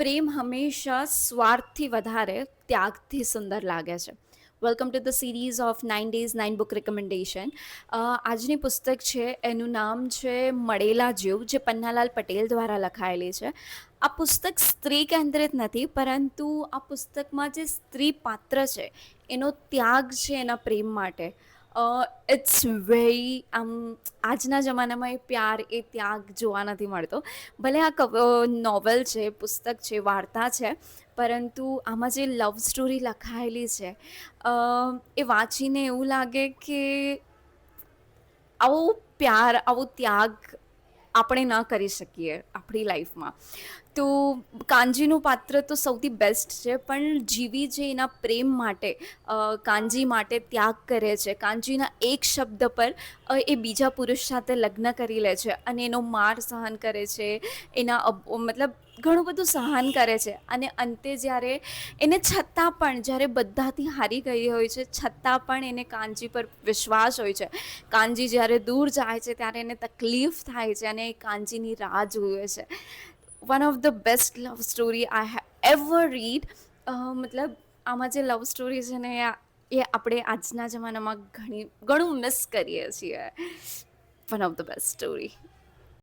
પ્રેમ હંમેશા સ્વાર્થથી વધારે ત્યાગથી સુંદર લાગે છે. Welcome to the series of nine days nine book recommendation આજની પુસ્તક છે, એનું નામ છે મળેલા જીવ, જે પન્નાલાલ પટેલ દ્વારા લખાયેલી છે. આ પુસ્તક સ્ત્રી કેન્દ્રિત નથી, પરંતુ આ પુસ્તકમાં જે સ્ત્રી પાત્ર છે, એનો ત્યાગ છે એના પ્રેમ માટે. ઇટ્સ વેરી આમ, આજના જમાનામાં એ પ્યાર, એ ત્યાગ જોવા નથી મળતો. ભલે આ નોવેલ છે, પુસ્તક છે, વાર્તા છે, પરંતુ આમાં જે લવ સ્ટોરી લખાયેલી છે એ વાંચીને એવું લાગે કે આવો પ્યાર, આવો ત્યાગ આપણે ના કરી શકીએ આપણી લાઈફમાં. તો કાનજીનું પાત્ર તો સૌથી બેસ્ટ છે, પણ જીવી જે એના પ્રેમ માટે કાનજી માટે ત્યાગ કરે છે, કાનજીના એક શબ્દ પર એ બીજા પુરુષ સાથે લગ્ન કરી લે છે અને એનો માર સહન કરે છે, એના મતલબ ઘણું બધું સહન કરે છે. અને અંતે જ્યારે એને છતાં પણ, જ્યારે બધાથી હારી ગઈ હોય છે, છતાં પણ એને કાનજી પર વિશ્વાસ હોય છે. કાનજી જ્યારે દૂર જાય છે, ત્યારે એને તકલીફ થાય છે અને એ કાનજીની રાહ જુએ છે. One of the best love story I have ever read મતલબ આમાં જે લવ સ્ટોરી છે ને, એ આપણે આજના જમાનામાં ઘણી, ઘણું મિસ કરીએ છીએ. One of the best story